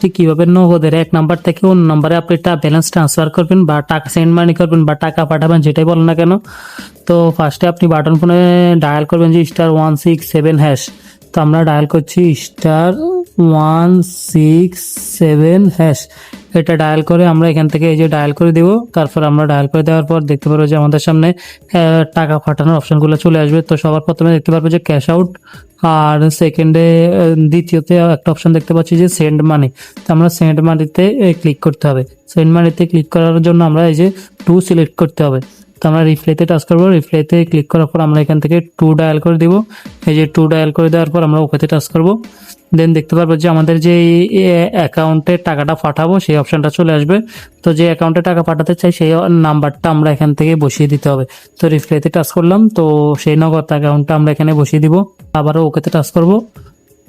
ঠিক কীভাবে নগদের এক নাম্বার থেকে অন্য নাম্বারে আপনি ব্যালেন্স ট্রান্সফার করবেন বা টাকা সেন্ড মানি করবেন বা টাকা পাঠাবেন, যেটাই বলেন না কেন। তো ফার্স্টে আপনি বাটন ফোনে ডায়াল করবেন যে star one six seven hash তো আমরা ডায়াল করছি star one six seven hash. এটা ডায়াল করে আমরা এখান থেকে এই যে ডায়াল করে দেব। তারপর আমরা ডায়াল করে দেওয়ার পর দেখতে পারব যে আমাদের সামনে টাকা পাঠানোর অপশনগুলো চলে আসবে। তো সবার প্রথমে দেখতে পারব যে ক্যাশ আউট আর সেকেন্ডে দ্বিতীয়তে একটা অপশন দেখতে পাচ্ছি যে সেন্ড মানি। তো আমরা সেন্ড মানিতে ক্লিক করতে হবে। সেন্ড মানিতে ক্লিক করার জন্য আমরা এই যে টু সিলেক্ট করতে হবে। তো আমরা রিপ্লেতে টাচ করব। রিপ্লেতে ক্লিক করার পর আমরা এখান থেকে টু ডায়াল করে দিব। এই যে টু ডায়াল করে দেওয়ার পর আমরা ওকেতে টাচ করব। দেন দেখতে পারব যে আমাদের যে অ্যাকাউন্টে টাকাটা পাঠাবো, সেই অপশানটা চলে আসবে। তো যে অ্যাকাউন্টে টাকা পাঠাতে চাই, সেই নাম্বারটা আমরা এখান থেকে বসিয়ে দিতে হবে। তো রিপ্লাইতে টাচ করলাম, তো সেই নগদ অ্যাকাউন্টটা আমরা এখানে বসিয়ে দিব। আবারও ওকেতে টাচ করব।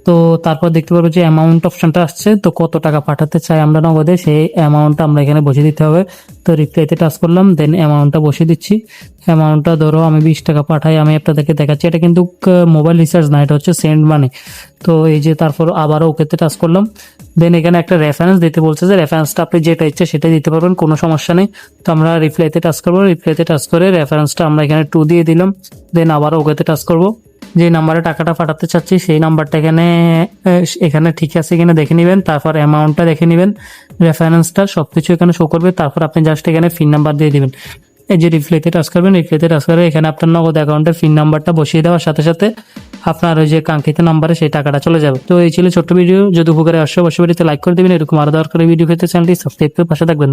তো তারপর দেখতে পারব যে অ্যামাউন্ট অপশনটা আসছে, তো কত টাকা পাঠাতে চাই আমরা নগদে, সেই অ্যামাউন্টটা আমরা এখানে বসিয়ে দিতে হবে। তো রিপ্লাইতে টাচ করলাম দেন অ্যামাউন্টটা বসিয়ে দিচ্ছি। অ্যামাউন্টটা ধরো আমি বিশ টাকা পাঠাই, আমি আপনাদেরকে দেখাচ্ছি, এটা কিন্তু মোবাইল রিচার্জ না, এটা হচ্ছে সেন্ড মানি তো এই যে তারপর আবারও ওকেতে টাচ করলাম। দেন এখানে একটা রেফারেন্স দিতে বলছে যে রেফারেন্সটা আপনি যেটা ইচ্ছে সেটাই দিতে পারবেন, কোনো সমস্যা নেই। তো আমরা রিপ্লাইতে টাচ করব রিপ্লাইতে টাচ করে রেফারেন্সটা আমরা এখানে টু দিয়ে দিলাম। দেন আবারও ওকেতে টাচ করব। যে নাম্বারে টাকাটা পাঠাতে চাচ্ছি, সেই নাম্বারটা এখানে এখানে ঠিক আছে কিনা দেখে নেবেন, তারপর অ্যামাউন্টটা দেখে নেবেন রেফারেন্সটা সব কিছু এখানে শো করবে, তারপর আপনি জাস্ট এখানে ফিন নাম্বার দিয়ে দিবেন। এই যে রিপ্লেতে টাচ করবেন রিপ্লেতে টাচ করে এখানে আপনার নগদ অ্যাকাউন্টের ফিন নাম্বারটা বসিয়ে দেওয়ার সাথে সাথে আপনার ওই যে কাঙ্ক্ষিত নাম্বারে সেই টাকাটা চলে যাবে। তো এই ছিল ছোট্ট ভিডিও যদি উপকারে আসে অবশ্যই লাইক করে দেবেন, এরকম আরও দরকারি ভিডিও পেতে চ্যানেলটি সাবস্ক্রাইব করে পাশে থাকবেন।